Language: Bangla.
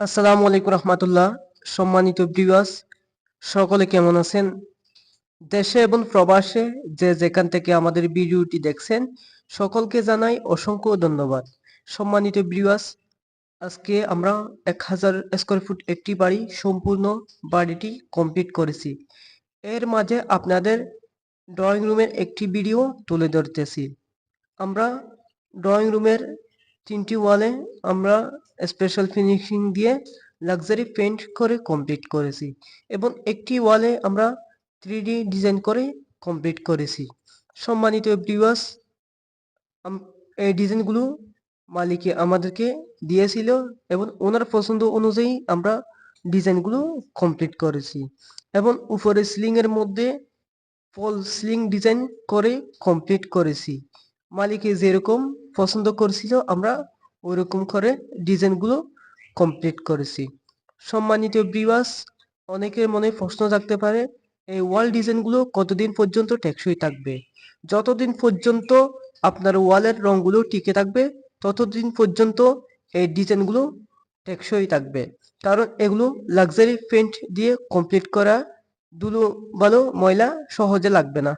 আসসালামু আলাইকুম রহমতুল্লাহ। সম্মানিত ভিউয়ার্স, সকলে কেমন আছেন? দেশে এবং প্রবাসে যে যেখান থেকে আমাদের ভিডিওটি দেখছেন, সকলকে জানাই অসংখ্য ধন্যবাদ। সম্মানিত ভিউয়ার্স, আজকে আমরা এক হাজার স্কোয়ার ফুট একটি বাড়ি, সম্পূর্ণ বাড়িটি কমপ্লিট করেছি। এর মাঝে আপনাদের ড্রয়িং রুমের একটি ভিডিও তুলে ধরতেছি। আমরা ড্রয়িং রুমের তিনটি ওয়ালে আমরা স্পেশাল ফিনিশিং দিয়ে লাক্সারি পেন্ট করে কমপ্লিট করেছি এবং একটি ওয়ালে আমরা থ্রি ডিজাইন করে কমপ্লিট করেছি। সম্মানিত ভিউয়ার্স এই ডিজাইনগুলো মালিকে আমাদেরকে দিয়েছিল এবং ওনার পছন্দ অনুযায়ী আমরা ডিজাইনগুলো কমপ্লিট করেছি এবং উপরে সিলিং এর মধ্যে ফল সিলিং ডিজাইন করে কমপ্লিট করেছি। মালিকে যেরকম পছন্দ করেছিল আমরা ওইরকম করে ডিজাইনগুলো কমপ্লিট করেছি। সম্মানিত ভিউয়ার্স অনেকের মনে প্রশ্ন থাকতে পারে, এই ওয়াল ডিজাইনগুলো কতদিন পর্যন্ত টেকসই থাকবে? যতদিন পর্যন্ত আপনার ওয়ালের রঙগুলো টিকে থাকবে, ততদিন পর্যন্ত এই ডিজাইনগুলো টেকসই থাকবে। কারণ এগুলো লাক্সারি পেন্ট দিয়ে কমপ্লিট করা ধুলো ভালো ময়লা সহজে লাগবে না।